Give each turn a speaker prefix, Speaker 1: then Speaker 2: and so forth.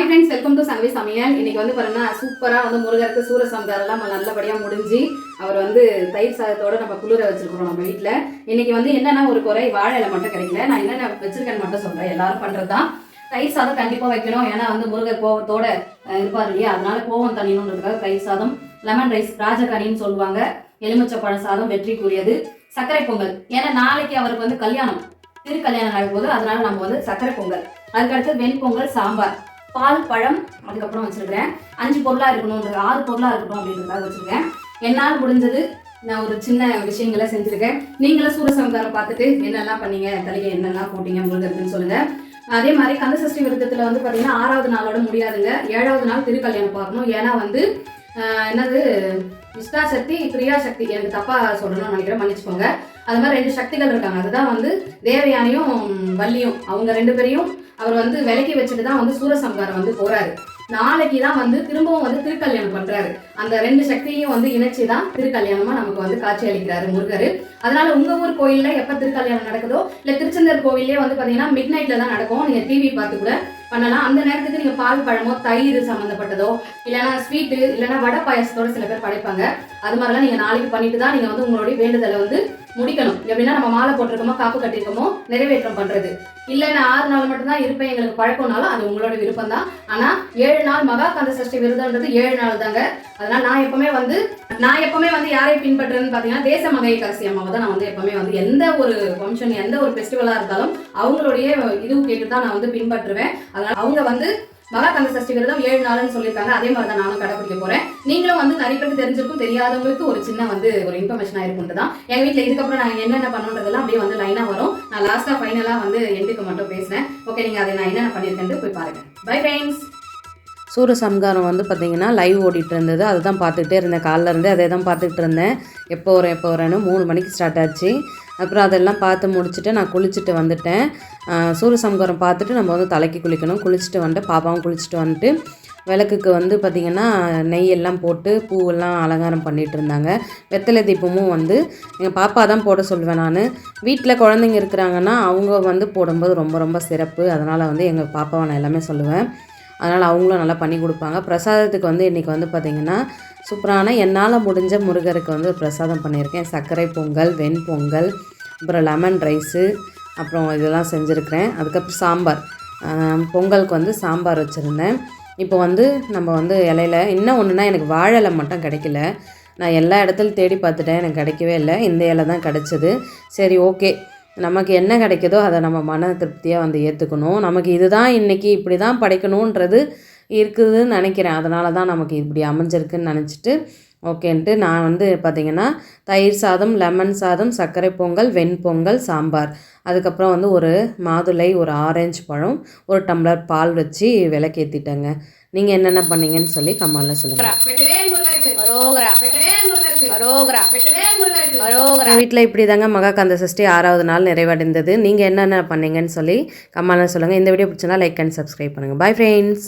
Speaker 1: Hi friends welcome to Sangavi சமையல் இன்னைக்கு வந்து பாருங்கன்னா சூப்பராக வந்து முருகருக்கு சூரசம்காரம் நம்ம நல்லபடியாக முடிஞ்சு அவர் வந்து தயிர் சாதத்தோட நம்ம குளிர வச்சிருக்கிறோம் நம்ம வீட்டில் இன்னைக்கு வந்து என்னென்னா ஒரு குறை வாழை இலை மட்டும் கிடைக்கல. நான் என்னென்ன வச்சிருக்கேன்னு மட்டும் சொல்கிறேன் எல்லாரும் பண்ணுறது தான் தயிர் சாதம் கண்டிப்பாக வைக்கணும். ஏன்னா வந்து முருகர் கோவத்தோட இருப்பார் இல்லையா? அதனால கோவம் தனியணுன்றதுக்காக தயிர் சாதம் லெமன் ரைஸ் ராஜகனின்னு சொல்லுவாங்க. எலுமிச்சப்பழ சாதம் வெற்றிக்குரியது. சர்க்கரை பொங்கல். ஏன்னா நாளைக்கு அவருக்கு வந்து கல்யாணம். திருக்கல்யாணம் நடக்கும்போது அதனால நம்ம வந்து சர்க்கரை பொங்கல். அதுக்கடுத்து வெண்பொங்கல் சாம்பார். பால் பழம் அதுக்கப்புறம் வச்சிருக்கிறேன். அஞ்சு பொருளாக இருக்கணும் ஆறு பொருளாக இருக்கணும் அப்படின்றதாக வச்சிருக்கேன். என்னால் முடிஞ்சது நான் ஒரு சின்ன விஷயங்களை செஞ்சுருக்கேன். நீங்களும் சூரசம்காரம் பார்த்துட்டு என்னெல்லாம் பண்ணீங்க தலையை என்னெல்லாம் போட்டீங்க முழுங்கிறதுன்னு சொல்லுங்கள் அதே மாதிரி கந்தசஷ்டி விரதத்தில் வந்து பார்த்தீங்கன்னா ஆறாவது நாளோட முடியாதுங்க. ஏழாவது நாள் திருக்கல்யாணம் பார்க்கணும். ஏன்னா வந்து என்னது? விஷ்ணா சக்தி கிரியா சக்தி. எனக்கு தப்பா சொல்லணும்னு நினைக்கிறேன். மன்னிச்சுக்கோங்க. அது மாதிரி ரெண்டு சக்திகள் இருக்காங்க. அதுதான் வந்து தேவயானியும் வள்ளியும். அவங்க ரெண்டு பேரையும் அவர் வந்து விலக்கி வச்சுட்டு தான் வந்து சூரசம்காரம் வந்து போறாரு. நாளைக்கு தான் வந்து திரும்பவும் வந்து திருக்கல்யாணம் பண்றாரு. அந்த ரெண்டு சக்தியையும் வந்து இணைச்சு தான் திருக்கல்யாணமா நமக்கு வந்து காட்சி அளிக்கிறாரு முருகர். அதனால உங்க ஊர் கோயில்ல எப்ப திருக்கல்யாணம் நடக்குதோ இல்ல திருச்செந்தர் கோவிலே வந்து பாத்தீங்கன்னா மிட் நைட்ல தான் நடக்கும். நீங்க டிவி பார்த்து கூட பண்ணலாம். அந்த நேரத்துக்கு நீங்க பால் பழமோ தயிர் சம்மந்தப்பட்டதோ இல்லைன்னா ஸ்வீட்டு இல்லைன்னா வடை பாயசத்தோட சில பேர் படைப்பாங்க. அது மாதிரிலாம் நீங்க நாளைக்கு பண்ணிட்டு தான் நீங்க வந்து உங்களுடைய வேண்டுதலை வந்து முடிக்கணும். எப்படின்னா நம்ம மாலை போட்டிருக்கோமோ காப்பு கட்டிருக்கமோ நிறைவேற்றம் பண்றது. இல்ல நான் ஆறு நாள் மட்டும்தான் இருப்பேன் எங்களுக்கு பழக்கம்னாலும் அது உங்களோட விருப்பம் தான் ஆனா ஏழு நாள் மகா கந்த சஷ்டி விரதம்ன்றது ஏழு நாள் தாங்க. அதனால நான் எப்பவுமே வந்து நான் எப்பவுமே வந்து யாரை பின்பற்றுறேன்னு பாத்தீங்கன்னா தேச மகை கரசி அம்மாவை தான் நான் வந்து எப்பவுமே வந்து எந்த ஒரு ஃபங்க்ஷன் எந்த ஒரு ஃபெஸ்டிவலா இருந்தாலும் அவங்களுடைய இதுவும் கேட்டு தான் நான் வந்து பின்பற்றுவேன். அதனால அவங்க வந்து மகாகந்த சஷ்டி விரதம் ஏழு நாள்னு சொல்லியிருக்காங்க. அதே மாதிரி தான் நானும் கடைபிடிக்க போறேன். நீங்களும் வந்து நிறைய பேருக்கு தெரிஞ்சிருக்கும் தெரியாதவங்களுக்கு ஒரு சின்ன வந்து ஒரு இன்ஃபர்மேஷன் ஆயிருக்கும் தான் எங்க வீட்டில் இதுக்கப்புறம் நாங்க என்னென்ன பண்ணுறதெல்லாம் அப்படியே வந்து லைனா வரும். நான் லாஸ்டா ஃபைனலா வந்து எண்டுக்கு மட்டும் பேசுறேன். ஓகே நீங்க அதை நான் என்னென்ன பண்ணியிருக்கேன் போய் பாருங்க. பை ஃப்ரெண்ட்ஸ்
Speaker 2: சூரசம்காரம் வந்து பார்த்திங்கன்னா லைவ் ஓடிட்டு இருந்தது. அதுதான் பார்த்துக்கிட்டே இருந்தேன். காலைல இருந்து அதே தான் பார்த்துக்கிட்டு இருந்தேன். எப்போ வரேன் எப்போ வரேன்னு மூணு மணிக்கு ஸ்டார்ட் ஆச்சு. அப்புறம் அதெல்லாம் பார்த்து முடிச்சுட்டு நான் குளிச்சுட்டு வந்துட்டேன். சூரிய சூரசம்காரம் பார்த்துட்டு நம்ம வந்து தலைக்கு குளிக்கணும். குளிச்சுட்டு வந்துட்டு பாப்பாவும் குளிச்சுட்டு வந்துட்டு விளக்குக்கு வந்து பார்த்திங்கன்னா நெய் எல்லாம் போட்டு பூவெல்லாம் அலங்காரம் பண்ணிகிட்டு இருந்தாங்க. வெத்தலை தீபமும் வந்து எங்கள் பாப்பா தான் போட சொல்லுவேன் நான். வீட்டில் குழந்தைங்க இருக்கிறாங்கன்னா அவங்க வந்து போடும்போது ரொம்ப ரொம்ப சிறப்பு. அதனால் வந்து எங்கள் பாப்பாவை நான் எல்லாமே சொல்லுவேன். அதனால் அவங்களும் நல்லா பண்ணி கொடுப்பாங்க. பிரசாதத்துக்கு வந்து இன்றைக்கி வந்து பார்த்திங்கன்னா சூப்பரான என்னால் முடிஞ்ச முருகருக்கு வந்து பிரசாதம் பண்ணியிருக்கேன். சர்க்கரை பொங்கல் வெண்பொங்கல் அப்புறம் லெமன் ரைஸு அப்புறம் இதெல்லாம் செஞ்சுருக்கிறேன். அதுக்கப்புறம் சாம்பார். பொங்கலுக்கு வந்து சாம்பார் வச்சுருந்தேன். இப்போ வந்து நம்ம வந்து இலையில இன்னும் ஒன்றுனா எனக்கு வாழை மட்டும் கிடைக்கல. நான் எல்லா இடத்துலையும் தேடி பார்த்துட்டேன். எனக்கு கிடைக்கவே இல்லை. இந்த இலை தான் கிடச்சிது. சரி ஓகே. நமக்கு என்ன கிடைக்குதோ அதை நம்ம மன திருப்தியாக வந்து ஏற்றுக்கணும் நமக்கு இதுதான் இன்றைக்கி இப்படி தான் படைக்கணுன்றது இருக்குதுன்னு நினைக்கிறேன். அதனால தான் நமக்கு இப்படி அமைஞ்சிருக்குன்னு நினச்சிட்டு ஓகேன்ட்டு நான் வந்து பார்த்திங்கன்னா தயிர் சாதம் லெமன் சாதம் சர்க்கரை பொங்கல் வெண்பொங்கல் சாம்பார். அதுக்கப்புறம் வந்து ஒரு மாதுளை ஒரு ஆரஞ்சு பழம் ஒரு டம்ளர் பால் வச்சு விளக்கேற்றிட்டேங்க நீங்கள் என்னென்ன பண்ணீங்கன்னு சொல்லி கமெண்டில் சொல்லுங்கள் வீட்டில் இப்படி தாங்க மகா கந்த சஷ்டி ஆறாவது நாள் நிறைவடைந்தது. நீங்கள் என்னென்ன பண்ணீங்கன்னு சொல்லி கமெண்டில் சொல்லுங்கள் இந்த வீடியோ பிடிச்சனா லைக் அண்ட் சப்ஸ்கிரைப் பண்ணுங்கள் பை ஃப்ரெண்ட்ஸ்